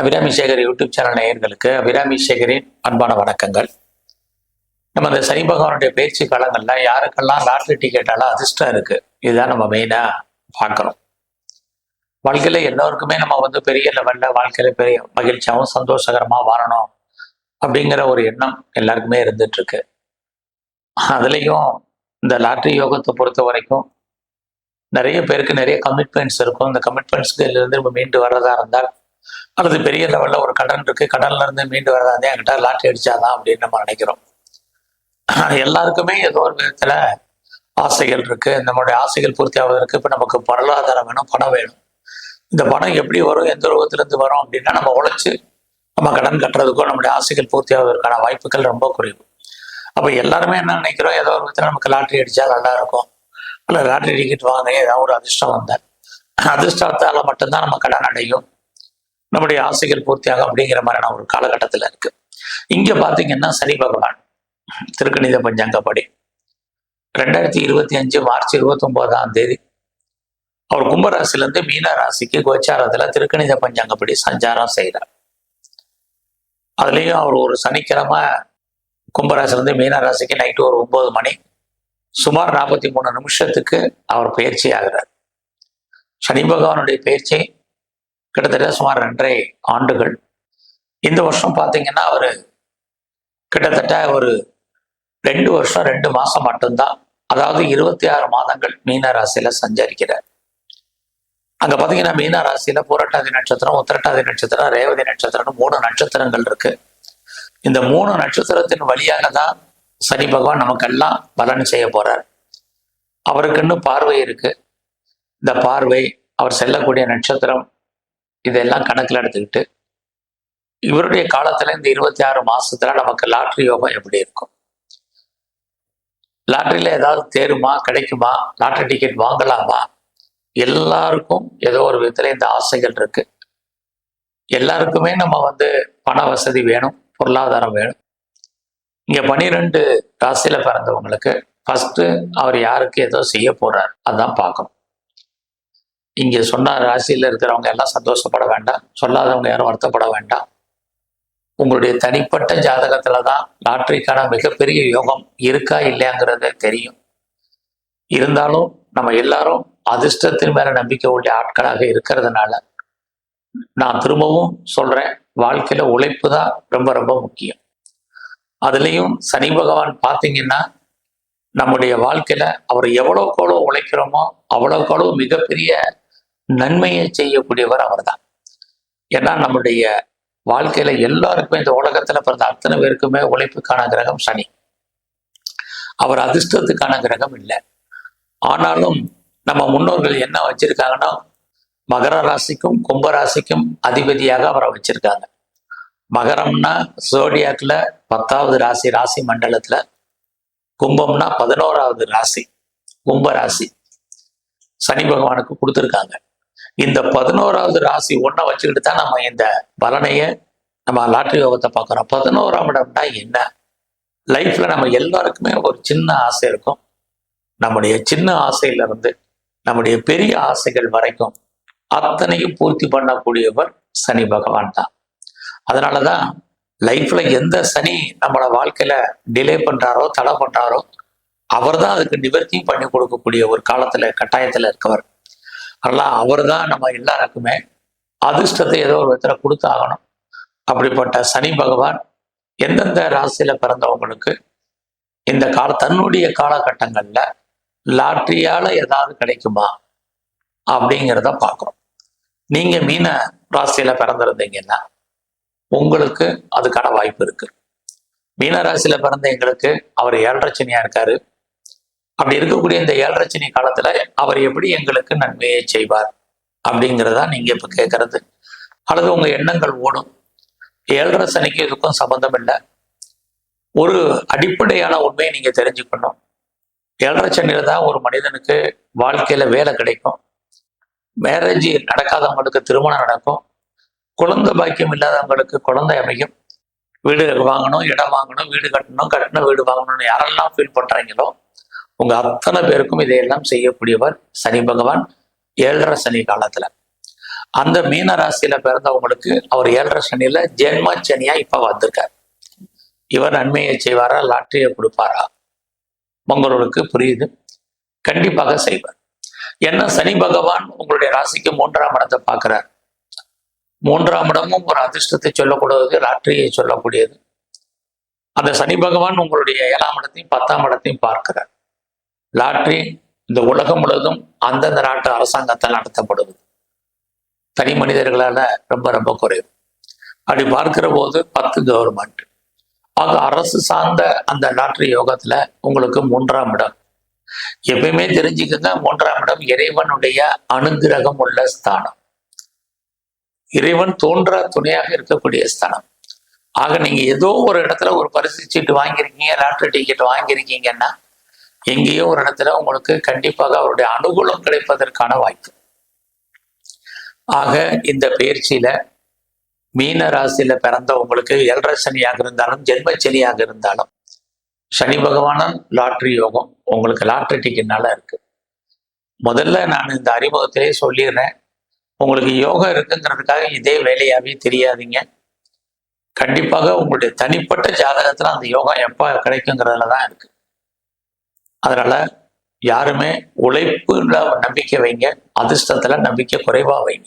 Abirami Sekar YouTube channel நேயர்களுக்கு அபிராமி சேகரின் அன்பான வணக்கங்கள். நம்ம இந்த சனி பகவானுடைய பயிற்சி காலங்கள்ல யாருக்கெல்லாம் லாட்ரி டிக்கெட்டால அதிர்ஷ்டம் இருக்கு இதுதான் நம்ம மெயினா பார்க்குறோம் வாழ்க்கையில எல்லோருக்குமே நம்ம வந்து பெரிய லெவல்ல வாழ்க்கையில பெரிய மகிழ்ச்சியாகவும் சந்தோஷகரமா வாழணும் அப்படிங்கிற ஒரு எண்ணம் எல்லாருக்குமே இருந்துட்டு இருக்கு அதுலேயும் இந்த லாட்ரி யோகத்தை பொறுத்த வரைக்கும் நிறைய பேருக்கு நிறைய கமிட்மெண்ட்ஸ் இருக்கும். இந்த கமிட்மெண்ட்ஸ்க்கு இருந்து நம்ம மீண்டு வர்றதா இருந்தால் அல்லது பெரிய லெவல்ல ஒரு கடன் இருக்கு கடன்ல இருந்து மீண்டு வர்றதா இருந்தே என்கிட்ட லாட்டி அடிச்சாதான் அப்படின்னு நம்ம நினைக்கிறோம். எல்லாருக்குமே ஏதோ ஒரு விதத்துல ஆசைகள் இருக்கு. நம்மளுடைய ஆசைகள் பூர்த்தி ஆவதற்கு இப்ப நமக்கு பொருளாதாரம் வேணும் பணம் வேணும். இந்த பணம் எப்படி வரும் எந்த ரூபத்திலிருந்து வரும் அப்படின்னா நம்ம உழைச்சு நம்ம கடன் கட்டுறதுக்கோ நம்முடைய ஆசைகள் பூர்த்தி ஆவதற்கான வாய்ப்புகள் ரொம்ப குறைவு. அப்ப எல்லாருமே என்ன நினைக்கிறோம்? ஏதோ ஒரு விதத்துல நமக்கு லாட்ரி அடிச்சா நல்லா இருக்கும். இல்லை லாட்ரி டிக்கெட் வாங்க ஏதாவது ஒரு அதிர்ஷ்டம் வந்தால். அதிர்ஷ்டத்தால மட்டும்தான் நம்ம கடன் அடையும். நம்முடைய ஆசைகள் பூர்த்தியாகும் அப்படிங்கிற மாதிரியான ஒரு காலகட்டத்தில் இருக்கு. இங்க பாத்தீங்கன்னா சனி பகவான் திருக்கணித பஞ்சாங்கப்படி. ரெண்டாயிரத்தி இருபத்தி அஞ்சு மார்ச் இருபத்தி ஒன்பதாம் தேதி அவர் கும்பராசிலேருந்து மீன ராசிக்கு கோச்சாரத்துல திருக்கணித பஞ்சாங்கப்படி சஞ்சாரம் செய்கிறார் அதுலேயும் அவர் ஒரு சனிக்கிழமை கும்பராசிலேருந்து மீன ராசிக்கு நைட்டு ஒரு ஒன்பது மணி சுமார் நாற்பத்தி மூணு நிமிஷத்துக்கு அவர் பயிற்சி ஆகிறார் சனி பகவானுடைய பயிற்சி கிட்டத்தட்ட சுமார் ரெண்டரை ஆண்டுகள். இந்த வருஷம் பார்த்தீங்கன்னா அவர் கிட்டத்தட்ட ஒரு ரெண்டு வருஷம் ரெண்டு மாசம் மட்டும்தான். அதாவது இருபத்தி ஆறு மாதங்கள் மீன ராசியில சஞ்சரிக்கிறார். அங்க பாத்தீங்கன்னா மீன ராசியில பூரட்டாதி நட்சத்திரம் உத்திரட்டாதி நட்சத்திரம் ரேவதி நட்சத்திரம்னு மூணு நட்சத்திரங்கள் இருக்கு. இந்த மூணு நட்சத்திரத்தின் வழியாக தான் சனி பகவான் நமக்கெல்லாம் பலன் செய்ய போறார். அவருக்குன்னு பார்வை இருக்கு. இந்த பார்வை அவர் செல்லக்கூடிய நட்சத்திரம் இதெல்லாம் கணக்கில் எடுத்துக்கிட்டு இவருடைய காலத்துல இந்த இருபத்தி ஆறு மாசத்துல நமக்கு லாட்ரி யோகம் எப்படி இருக்கும்? லாட்ரியில ஏதாவது தேருமா கிடைக்குமா? லாட்ரி டிக்கெட் வாங்கலாமா? எல்லாருக்கும் ஏதோ ஒரு விதத்துல இந்த ஆசைகள் இருக்கு. எல்லாருக்குமே நம்ம வந்து பண வசதி வேணும் பொருளாதாரம் வேணும். இங்க பனிரெண்டு ராசியில பிறந்தவங்களுக்கு ஃபர்ஸ்ட் அவர் யாருக்கு ஏதோ செய்ய போறாரு அதான் பார்க்கணும். இங்கே சொன்ன ராசியில் இருக்கிறவங்க எல்லாம் சந்தோஷப்பட வேண்டாம். சொல்லாதவங்க யாரும் வருத்தப்பட வேண்டாம். உங்களுடைய தனிப்பட்ட ஜாதகத்துல தான் லாட்ரிக்கான மிகப்பெரிய யோகம் இருக்கா இல்லையாங்கிறது தெரியும். இருந்தாலும் நம்ம எல்லாரும் அதிர்ஷ்டத்தின் மேல நம்பிக்கை உள்ள ஆட்களாக இருக்கிறதுனால நான் திரும்பவும் சொல்றேன் வாழ்க்கையில உழைப்பு தான் ரொம்ப ரொம்ப முக்கியம். அதுலேயும் சனி பகவான் பார்த்தீங்கன்னா நம்முடைய வாழ்க்கையில அவர் எவ்வளவுக்கு எவ்வளோ உழைக்கிறோமோ அவ்வளவுக்கு அவ்வளவு மிகப்பெரிய நன்மையை செய்யக்கூடியவர் அவர்தான். ஏன்னா நம்முடைய வாழ்க்கையில எல்லாருக்குமே இந்த உலகத்துல பிறந்த அத்தனை பேருக்குமே உழைப்புக்கான கிரகம் சனி. அவர் அதிர்ஷ்டத்துக்கான கிரகம் இல்லை. ஆனாலும் நம்ம முன்னோர்கள் என்ன வச்சிருக்காங்கன்னா மகர ராசிக்கும் கும்ப ராசிக்கும் அதிபதியாக அவரை வச்சிருக்காங்க. மகரம்னா சோடியாக்ல பத்தாவது ராசி ராசி மண்டலத்துல. கும்பம்னா பதினோராவது ராசி கும்ப ராசி. சனி பகவானுக்கு கொடுத்துருக்காங்க. இந்த பதினோராவது ராசி ஒன்றை வச்சுக்கிட்டு தான் நம்ம இந்த பலனைய நம்ம லாட்ரி யோகத்தை பார்க்குறோம். பதினோராம் இடம்னா என்ன? லைஃப்ல நம்ம எல்லாருக்குமே ஒரு சின்ன ஆசை இருக்கும். நம்முடைய சின்ன ஆசையில இருந்து நம்முடைய பெரிய ஆசைகள் வரைக்கும் அத்தனையும் பூர்த்தி பண்ணக்கூடியவர் சனி பகவான் தான். அதனாலதான் லைஃப்ல எந்த சனி நம்மளோட வாழ்க்கையில டிலே பண்றாரோ தடை பண்றாரோ அவர் தான் அதுக்கு நிவர்த்தியும் பண்ணி கொடுக்கக்கூடிய ஒரு காலத்துல கட்டாயத்துல இருக்கவர். அதெல்லாம் அவர் தான் நம்ம எல்லாருக்குமே அதிர்ஷ்டத்தை ஏதோ ஒரு விதத்தில் கொடுத்தாகணும். அப்படிப்பட்ட சனி பகவான் எந்தெந்த ராசியில பிறந்தவங்களுக்கு இந்த கால தன்னுடைய காலகட்டங்கள்ல லாட்ரியால ஏதாவது கிடைக்குமா அப்படிங்கிறத பார்க்குறோம் நீங்க மீன ராசியில பிறந்திருந்தீங்கன்னா உங்களுக்கு அதுக்கான வாய்ப்பு இருக்கு. மீன ராசியில பிறந்த எங்களுக்கு அவர் ஏழரை சனியா இருக்காரு. அப்படி இருக்கக்கூடிய இந்த ஏழரை காலத்துல அவர் எப்படி எங்களுக்கு நன்மையை செய்வார் அப்படிங்கிறதா நீங்க இப்ப கேட்கறது அல்லது உங்க எண்ணங்கள் ஓடும். ஏழரை சனிக்கு இதுக்கும் சம்பந்தம் இல்லை. ஒரு அடிப்படையான உண்மையை நீங்க தெரிஞ்சுக்கணும். ஏழரை சனியில தான் ஒரு மனிதனுக்கு வாழ்க்கையில வேலை கிடைக்கும். மேரேஜ் நடக்காதவங்களுக்கு திருமணம் நடக்கும். குழந்தை பாக்கியம் இல்லாதவங்களுக்கு குழந்தை அமையும். வீடு வாங்கணும் இடம் வாங்கணும் வீடு கட்டணும் கட்டின வீடு வாங்கணும்னு யாரெல்லாம் ஃபீல் பண்றீங்களோ உங்க அத்தனை பேருக்கும் இதையெல்லாம் செய்யக்கூடியவர் சனி பகவான் ஏழரை சனி காலத்துல. அந்த மீன ராசியில பிறந்தவங்களுக்கு அவர் ஏழரை சனியில ஜென்ம சனியா இப்ப வந்திருக்கார். இவர் நன்மையை செய்வாரா லாட்டரியை கொடுப்பாரா? உங்களுக்கு புரியுது. கண்டிப்பாக செய்வார். என்ன சனி பகவான் உங்களுடைய ராசிக்கு மூன்றாம் இடத்தை பார்க்கிறார். மூன்றாம் இடமும் ஒரு அதிர்ஷ்டத்தை சொல்லக்கூடியது லாட்டரியை சொல்லக்கூடியது. அந்த சனி பகவான் உங்களுடைய ஏழாம் இடத்தையும் பத்தாம் இடத்தையும் பார்க்கிறார். லாட்ரி இந்த உலகம் முழுவதும் அந்தந்த நாட்டு அரசாங்கத்தால் நடத்தப்படுவது. தனி மனிதர்களால ரொம்ப ரொம்ப குறைவு. அப்படி பார்க்கிற போது பத்து கவர்மெண்ட் ஆக அரசு சார்ந்த அந்த லாட்ரி யோகத்துல உங்களுக்கு மூன்றாம் இடம். எப்பயுமே தெரிஞ்சுக்கங்க மூன்றாம் இடம் இறைவனுடைய அனுகிரகம் உள்ள ஸ்தானம். இறைவன் தோன்ற துணையாக இருக்கக்கூடிய ஸ்தானம். ஆக நீங்க ஏதோ ஒரு இடத்துல ஒரு பரிசு சீட்டு வாங்கியிருக்கீங்க லாட்ரி டிக்கெட் வாங்கியிருக்கீங்கன்னா எங்கேயோ ஒரு இடத்துல உங்களுக்கு கண்டிப்பாக அவருடைய அனுகூலம் கிடைப்பதற்கான வாய்ப்பு. ஆக இந்த பயிற்சியில மீன ராசியில பிறந்த உங்களுக்கு சனியாக இருந்தாலும் ஜென்ம சனியாக இருந்தாலும் சனி பகவானும் லாட்ரி யோகம் உங்களுக்கு லாட்ரி டிக்கெட்னால இருக்கு. முதல்ல நான் இந்த அறிமுகத்திலே சொல்லிடுறேன். உங்களுக்கு யோகம் இருக்குங்கிறதுக்காக இதே வேலையாகவே தெரியாதீங்க. கண்டிப்பாக உங்களுடைய தனிப்பட்ட ஜாதகத்தில் அந்த யோகம் எப்போ கிடைக்குங்கிறதுல தான் இருக்கு. அதனால யாருமே உழைப்புல நம்பிக்கை வைங்க அதிர்ஷ்டத்துல நம்பிக்கை குறைவா வைங்க.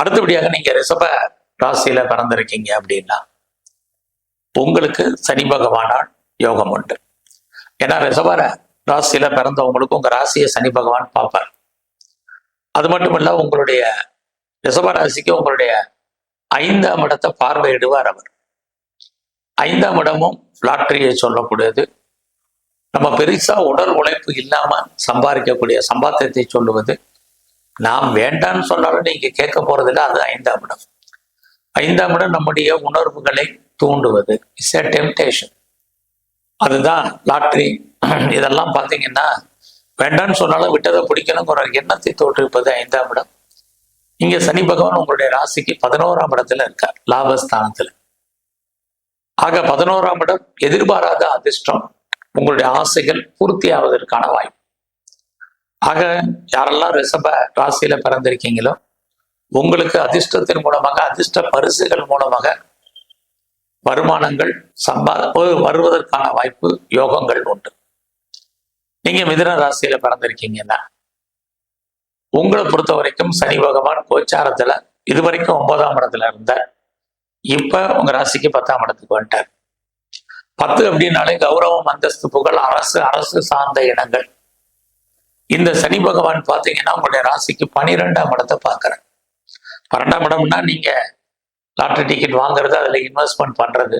அடுத்தபடியாக நீங்க ரிசப ராசியில பிறந்திருக்கீங்க அப்படின்னா உங்களுக்கு சனி பகவானால் யோகம் உண்டு. ஏன்னா ரிசப ராசியில பிறந்தவங்களுக்கு உங்க ராசியை சனி பகவான் பார்ப்பார். அது மட்டும் இல்ல உங்களுடைய ரிஷப ராசிக்கு உங்களுடைய ஐந்தாம் இடத்தை பார்வையிடுவார் அவர். ஐந்தாம் இடமும் லாட்டரியை சொல்லக்கூடியது. நம்ம பெருசா உடல் உழைப்பு இல்லாம சம்பாதிக்கக்கூடிய சம்பாத்தியத்தை சொல்லுவது நாம் வேண்டான்னு சொன்னாலும் நீங்க கேட்க போறதில்ல அது ஐந்தாம் இடம். ஐந்தாம் இடம் நம்முடைய உணர்வுகளை தூண்டுவது. இட்ஸ் எ டெம்டேஷன் அதுதான் லாட்ரி. இதெல்லாம் பார்த்தீங்கன்னா வேண்டான்னு சொன்னாலும் விட்டதை பிடிக்கணுங்கிற ஒரு எண்ணத்தை தோற்றுவிப்பது ஐந்தாம் இடம். இங்க சனி பகவான் உங்களுடைய ராசிக்கு பதினோராம் இடத்துல இருக்கார் லாபஸ்தானத்துல. ஆக பதினோராம் இடம் எதிர்பாராத அதிர்ஷ்டம் உங்களுடைய ஆசைகள் பூர்த்தியாவதற்கான வாய்ப்பு. ஆக யாரெல்லாம் ரிஷப ராசியில பிறந்திருக்கீங்களோ உங்களுக்கு அதிர்ஷ்டத்தின் மூலமாக அதிர்ஷ்ட பரிசுகள் மூலமாக வருமானங்கள் சம்பா வருவதற்கான வாய்ப்பு யோகங்கள் உண்டு. நீங்க மிதன ராசியில பிறந்திருக்கீங்கன்னா உங்களை பொறுத்த வரைக்கும் சனி பகவான் கோச்சாரத்துல இது வரைக்கும் ஒன்பதாம் இடத்துல இருந்தார். இப்ப உங்க ராசிக்கு பத்தாம் இடத்துக்கு வந்துட்டார். பத்து அப்படின்னாலே கௌரவம் அந்தஸ்து புகழ் அரசு அரசு சார்ந்த இடங்கள். இந்த சனி பகவான் பார்த்தீங்கன்னா உங்களுடைய ராசிக்கு பனிரெண்டாம் இடத்தை பார்க்குறேன் பன்னெண்டாம் இடம்னா நீங்க லாட்ரி டிக்கெட் வாங்குறது அதில் இன்வெஸ்ட்மெண்ட் பண்றது.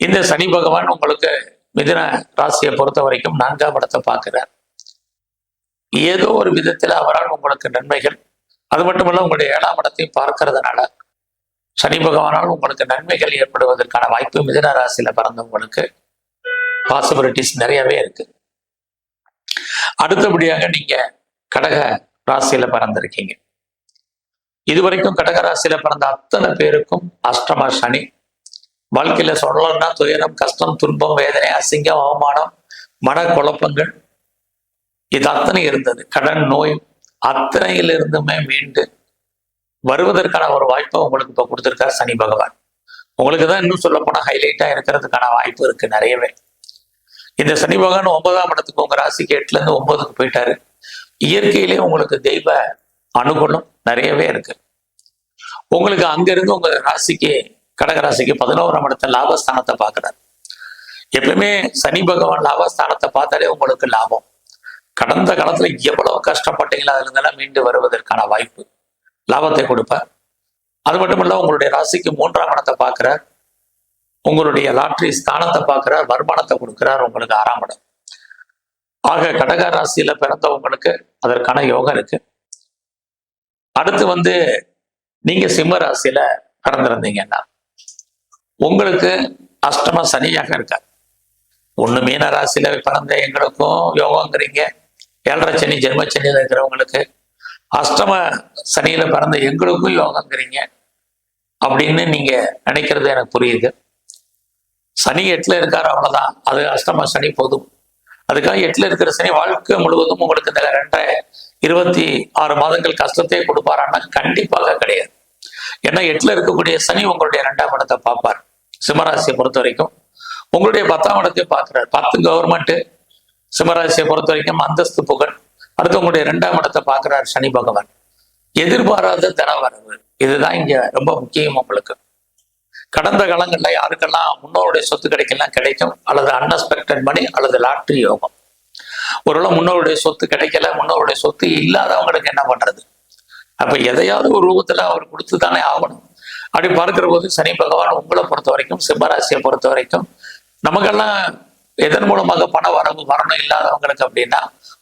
இந்த சனி பகவான் உங்களுக்கு மிதுன ராசியை பொறுத்த வரைக்கும் நான்காம் இடத்தை பார்க்கிறார். ஏதோ ஒரு விதத்தில் அவரால் உங்களுக்கு நன்மைகள். அது மட்டுமல்ல உங்களுடைய ஏழாம் இடத்தையும் பார்க்கறதுனால சனி பகவானால் உங்களுக்கு நன்மைகள் ஏற்படுவதற்கான வாய்ப்பு மிதுன ராசியில பிறந்தவங்களுக்கு பாசிபிலிட்டிஸ் நிறையவே இருக்கு. அடுத்தபடியாக நீங்க கடக ராசியில பிறந்திருக்கீங்க. இதுவரைக்கும் கடக ராசியில பிறந்த அத்தனை பேருக்கும் அஷ்டம சனி. வாழ்க்கையில சொல்லணும்னா துயரம் கஷ்டம் துன்பம் வேதனை அசிங்கம் அவமானம் மன குழப்பங்கள் இது அத்தனை இருந்தது. கடன் நோய் அத்தனையிலிருந்துமே மீண்டு வருவதற்கான ஒரு வாய்ப்பை உங்களுக்கு இப்போ கொடுத்துருக்கார் சனி பகவான். உங்களுக்கு தான் இன்னும் சொல்ல போனா ஹைலைட்டா இருக்கிறதுக்கான வாய்ப்பு இருக்கு நிறையவே. இந்த சனி பகவான் ஒன்பதாம் இடத்துக்கு உங்க ராசிக்கு எட்டுல இருந்து ஒன்பதுக்கு போயிட்டாரு. இயற்கையிலே உங்களுக்கு தெய்வ அனுகூலம் நிறையவே இருக்கு. உங்களுக்கு அங்கிருந்து உங்க ராசிக்கு கடக ராசிக்கு பதினோராம் இடத்த லாபஸ்தானத்தை பார்க்குறாரு எப்பவுமே சனி பகவான் லாபஸ்தானத்தை பார்த்தாலே உங்களுக்கு லாபம். கடந்த காலத்துல எவ்வளவு கஷ்டப்பட்டீங்களோ அதுல இருந்தெல்லாம் மீண்டு வருவதற்கான வாய்ப்பு. லாபத்தை கொடுப்பார். அது மட்டும் இல்ல உங்களுடைய ராசிக்கு மூன்றாம் இடத்தை பார்க்கிறார். உங்களுடைய லாட்ரி ஸ்தானத்தை பார்க்கிறார். வருமானத்தை கொடுக்கிறார். உங்களுக்கு ஆறாம் இடம். ஆக கடக ராசியில பிறந்தவங்களுக்கு அதற்கான யோகம் இருக்கு. அடுத்து வந்து நீங்க சிம்ம ராசியில பிறந்திருந்தீங்கன்னா உங்களுக்கு அஷ்டம சனியாக இருக்கார். ஒண்ணு மீன ராசியில பிறந்த எங்களுக்கும் யோகங்கிறீங்க. ஏழரை சனி ஜென்மச்சனியில் இருக்கிறவங்களுக்கு அஷ்டம சனியில பிறந்த எங்களுக்கும் யோகங்கிறீங்க அப்படின்னு நீங்க நினைக்கிறது எனக்கு புரியுது. சனி எட்டுல இருக்காரு அவ்வளவுதான். அது அஷ்டம சனி போதும். அதுக்காக எட்டுல இருக்கிற சனி வாழ்க்கை முழுவதும் உங்களுக்கு இந்த ரெண்டரை இருபத்தி ஆறு மாதங்கள் கஷ்டத்தை கொடுப்பாரான்னா கண்டிப்பாக கிடையாது. ஏன்னா எட்டுல இருக்கக்கூடிய சனி உங்களுடைய ரெண்டாம் இடத்தை பார்ப்பார். சிம்மராசியை பொறுத்த வரைக்கும் உங்களுடைய பத்தாம் இடத்தை பார்க்கிறார். பத்து கவர்மெண்ட் சிம்மராசியை பொறுத்த வரைக்கும் அந்தஸ்து புகழ். அடுத்தவங்களுடைய ரெண்டாம் இடத்தை பார்க்கிறார் சனி பகவான். எதிர்பாராத தனவரவு இதுதான் இங்க ரொம்ப முக்கியம் உங்களுக்கு. கடந்த காலங்கள்ல யாருக்கெல்லாம் முன்னோருடைய சொத்து கிடைக்கலாம் கிடைக்கும் அல்லது அன்எக்ஸ்பெக்டட் மணி அல்லது லாட்ரி யோகம். ஒருவேளை முன்னோருடைய சொத்து கிடைக்கல முன்னோருடைய சொத்து இல்லாதவங்களுக்கு என்ன பண்றது? அப்ப எதையாவது ஒரு ரூபத்துல அவர் கொடுத்து தானே ஆகணும். அப்படி பார்க்கிற போது சனி பகவான் உங்களை பொறுத்த வரைக்கும் சிம்மராசியை பொறுத்த வரைக்கும் நமக்கெல்லாம் எதன் மூலமாக பண வரவு வரணும் இல்லாதவங்களுக்கு அப்படின்னா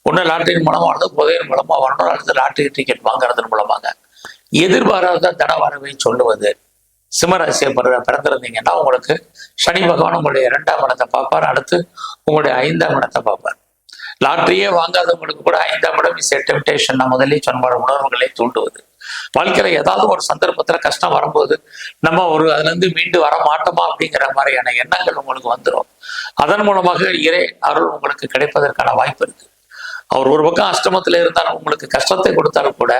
ஒன்று லாட்டரியின் மூலமா அல்லது புதையின் மூலமா வரணும் அல்லது லாட்டரி டிக்கெட் வாங்குறதன் மூலமாக எதிர்பாராத தன வரவை சொல்லுவது. சிம்மராசியை பிற பிறந்திருந்தீங்கன்னா உங்களுக்கு சனி பகவான் உங்களுடைய இரண்டாம் இடத்தை பார்ப்பார். அடுத்து உங்களுடைய ஐந்தாம் இடத்தை பார்ப்பார். லாட்டரியே வாங்காதவங்களுக்கு கூட ஐந்தாம் இடம் இஸ் டெம்டேஷன் நான் முதலே சொன்ன உணர்வுகளை தூண்டுவது. வாழ்க்கையில ஏதாவது ஒரு சந்தர்ப்பத்துல கஷ்டம் வரும்போது நம்ம ஒரு அதுல இருந்து மீண்டு வர மாட்டோமா அப்படிங்கிற மாதிரியான எண்ணங்கள் உங்களுக்கு வந்துடும் அதன் மூலமாக இறை அருள் உங்களுக்கு கிடைப்பதற்கான வாய்ப்பு இருக்கு. அவர் ஒரு பக்கம் அஷ்டமத்துல இருந்தாலும் உங்களுக்கு கஷ்டத்தை கொடுத்தாலும் கூட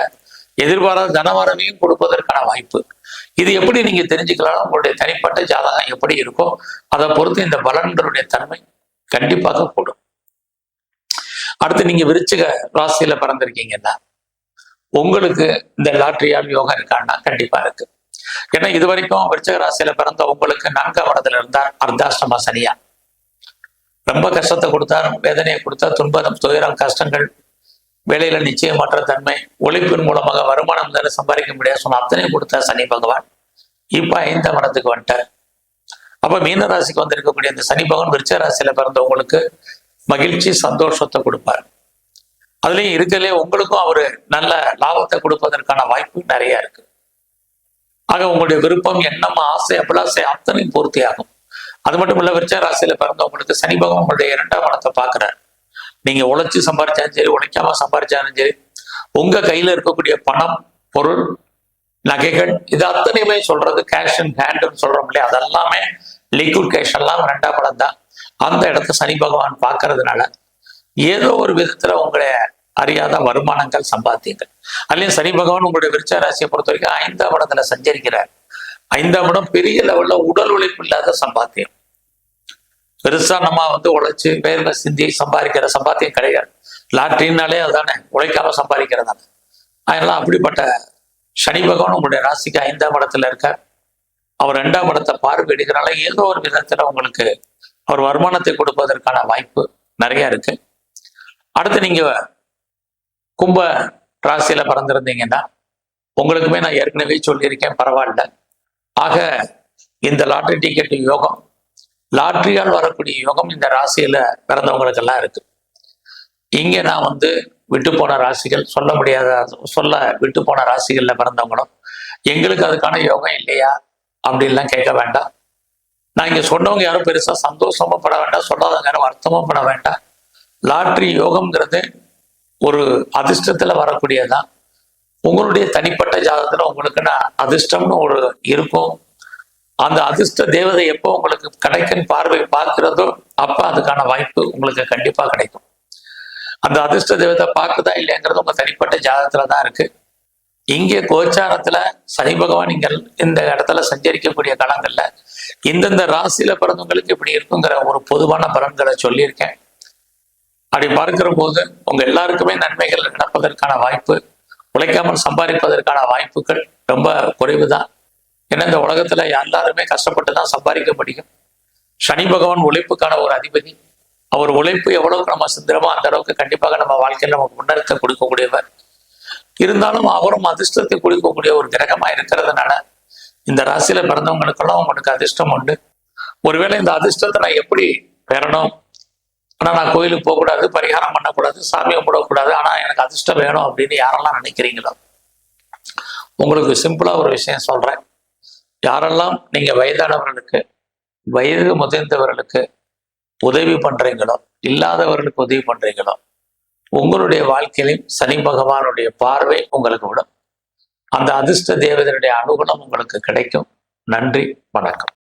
எதிர்பாராத தனவரவையும் கொடுப்பதற்கான வாய்ப்பு. இது எப்படி நீங்க தெரிஞ்சுக்கலாம் உங்களுடைய தனிப்பட்ட ஜாதகம் எப்படி இருக்கோ அதை பொறுத்து இந்த பலன்களுடைய தன்மை கண்டிப்பாக கூடும். அடுத்து நீங்க விருச்சிக ராசியில பிறந்திருக்கீங்கன்னா உங்களுக்கு இந்த லாட்ரியால் யோகம் இருக்கான்னா கண்டிப்பா இருக்கு. ஏன்னா இது வரைக்கும் விருச்சிக ராசியில பிறந்த உங்களுக்கு நான்காம் இடத்துல இருந்தார் அர்த்தாஷ்டம சனியா. ரொம்ப கஷ்டத்தை கொடுத்தார் வேதனையை கொடுத்தா துன்பம் துயரம் கஷ்டங்கள் வேலையில நிச்சயமற்ற தன்மை ஒழிப்பின் மூலமாக வருமானம் தானே சம்பாதிக்க முடியாது. சொன்ன அத்தனையும் கொடுத்தார் சனி பகவான். இப்ப ஐந்தாம் இடத்துக்கு வந்துட்டார். அப்ப மீன ராசிக்கு வந்திருக்கக்கூடிய இந்த சனி பகவான் விருச்ச ராசியில பிறந்தவங்களுக்கு மகிழ்ச்சி சந்தோஷத்தை கொடுப்பார். அதுலயும் இருக்கலே உங்களுக்கும் அவரு நல்ல லாபத்தை கொடுப்பதற்கான வாய்ப்பு நிறைய இருக்கு. ஆக உங்களுடைய விருப்பம் எண்ணம் ஆசை அபிலாசை அத்தனையும் பூர்த்தியாகும். அது மட்டும் இல்ல விருச்ச ராசியில பிறந்தவங்களுக்கு சனி பகவான் உங்களுடைய இரண்டாம் மனத்தை பாக்குறாரு நீங்க உழைச்சு சம்பாரிச்சாலும் சரி உழைக்காம சம்பாரிச்சாலும் சரி உங்க கையில இருக்கக்கூடிய பணம் பொருள் நகைகள் இது அத்தனையுமே சொல்றது கேஷ் அண்ட் ஹேண்டுன்னு சொல்றோம் இல்லையா? அதெல்லாமே லிக்விட் கேஷ் எல்லாம் ரெண்டாம் படம் தான். அந்த இடத்த சனி பகவான் பார்க்கறதுனால ஏதோ ஒரு விதத்துல உங்களை அறியாத வருமானங்கள் சம்பாத்தியங்கள். அதுலயும் சனி பகவான் உங்களுடைய விருச்ச ராசியை பொறுத்த வரைக்கும் ஐந்தாம் இடத்துல சஞ்சரிக்கிறார். ஐந்தாம் இடம் பெரிய லெவல்ல உடல் உழைப்பு இல்லாத சம்பாத்தியம். பெருசா நம்ம வந்து உழைச்சு வேர்வை சிந்தி சம்பாதிக்கிற சம்பாத்தியம் கிடையாது. லாட்ரின்னாலே அதானே உழைக்காம சம்பாதிக்கிறதானே அதனால அப்படிப்பட்ட சனி பகவான் உங்களுடைய ராசிக்கு ஐந்தாம் இடத்துல இருக்கார். அவர் ரெண்டாம் இடத்தை பார்வையிடுகிறனால ஏதோ ஒரு விதத்துல உங்களுக்கு அவர் வருமானத்தை கொடுப்பதற்கான வாய்ப்பு நிறைய இருக்கு. அடுத்து நீங்க கும்ப ராசியில பிறந்திருந்தீங்கன்னா உங்களுக்குமே நான் ஏற்கனவே சொல்லியிருக்கேன் பரவாயில்ல. ஆக இந்த லாட்ரி டிக்கெட் யோகம் லாட்ரியால் வரக்கூடிய யோகம் இந்த ராசியில பிறந்தவங்களுக்கெல்லாம் இருக்கு. இங்க நான் வந்து விட்டு போன ராசிகள் சொல்ல முடியாத சொல்ல விட்டு போன ராசிகள்ல பிறந்தவங்களும் எங்களுக்கு அதுக்கான யோகம் இல்லையா? அப்படின்லாம் கேட்க வேண்டாம். நான் இங்க சொன்னவங்க யாரும் பெருசா சந்தோஷமும் பட வேண்டாம் சொல்லாதவங்க யாரும் வருத்தமும் பட வேண்டாம். லாட்ரி யோகம்ங்கிறது ஒரு அதிர்ஷ்டத்துல வரக்கூடியதான் உங்களுடைய தனிப்பட்ட ஜாதகத்துல உங்களுக்குன்னு அதிர்ஷ்டம்னு ஒரு இருக்கும். அந்த அதிர்ஷ்ட தேவதை எப்போ உங்களுக்கு கிடைக்கும் பார்வை பார்க்கிறதோ அப்ப அதுக்கான வாய்ப்பு உங்களுக்கு கண்டிப்பா கிடைக்கும். அந்த அதிர்ஷ்ட தேவதை பார்க்குதா இல்லைங்கிறது உங்க தனிப்பட்ட ஜாதகத்துல தான் இருக்கு. இங்கே கோச்சாரத்துல சனி பகவான் இங்க இந்த இடத்துல சஞ்சரிக்கக்கூடிய காலங்கள்ல இந்தந்த ராசியில பிறந்தவங்களுக்கு இப்படி இருக்குங்கிற ஒரு பொதுவான பலன்களை சொல்லியிருக்கேன். அப்படி பார்க்கிற போது உங்க எல்லாருக்குமே நன்மைகள் நடப்பதற்கான வாய்ப்பு உழைக்காமல் சம்பாதிப்பதற்கான வாய்ப்புகள் ரொம்ப குறைவு தான் ஏன்னா இந்த உலகத்துல எல்லாருமே கஷ்டப்பட்டு தான் சம்பாதிக்க முடியும். சனி பகவான் உழைப்புக்கான ஒரு அதிபதி. அவர் உழைப்பு எவ்வளவுக்கு நம்ம சிந்திரமோ அந்த அளவுக்கு கண்டிப்பாக நம்ம வாழ்க்கையில் நமக்கு முன்னேற்றம் கொடுக்கக்கூடியவர். இருந்தாலும் அவரும் அதிர்ஷ்டத்தை கொடுக்கக்கூடிய ஒரு கிரகமா இருக்கிறதுனால இந்த ராசியில பிறந்தவங்களுக்கெல்லாம் உங்களுக்கு அதிர்ஷ்டம் உண்டு. ஒருவேளை இந்த அதிர்ஷ்டத்தை நான் எப்படி பெறணும்? ஆனா நான் கோயிலுக்கு போகக்கூடாது பரிகாரம் பண்ணக்கூடாது சாமி கும்பிடக்கூடாது. ஆனா எனக்கு அதிர்ஷ்டம் வேணும் அப்படின்னு யாரெல்லாம் நினைக்கிறீங்களோ? உங்களுக்கு சிம்பிளா ஒரு விஷயம் சொல்றேன். யாரெல்லாம் நீங்க வயதானவர்களுக்கு வயது முதிர்ந்தவர்களுக்கு உதவி பண்றீங்களோ இல்லாதவர்களுக்கு உதவி பண்றீங்களோ உங்களுடைய வாழ்க்கையிலும் சனி பகவானுடைய பார்வை உங்களுக்கு விடும். அந்த அதிர்ஷ்ட தேவதனுடைய அனுகூலம் உங்களுக்கு கிடைக்கும். நன்றி வணக்கம்.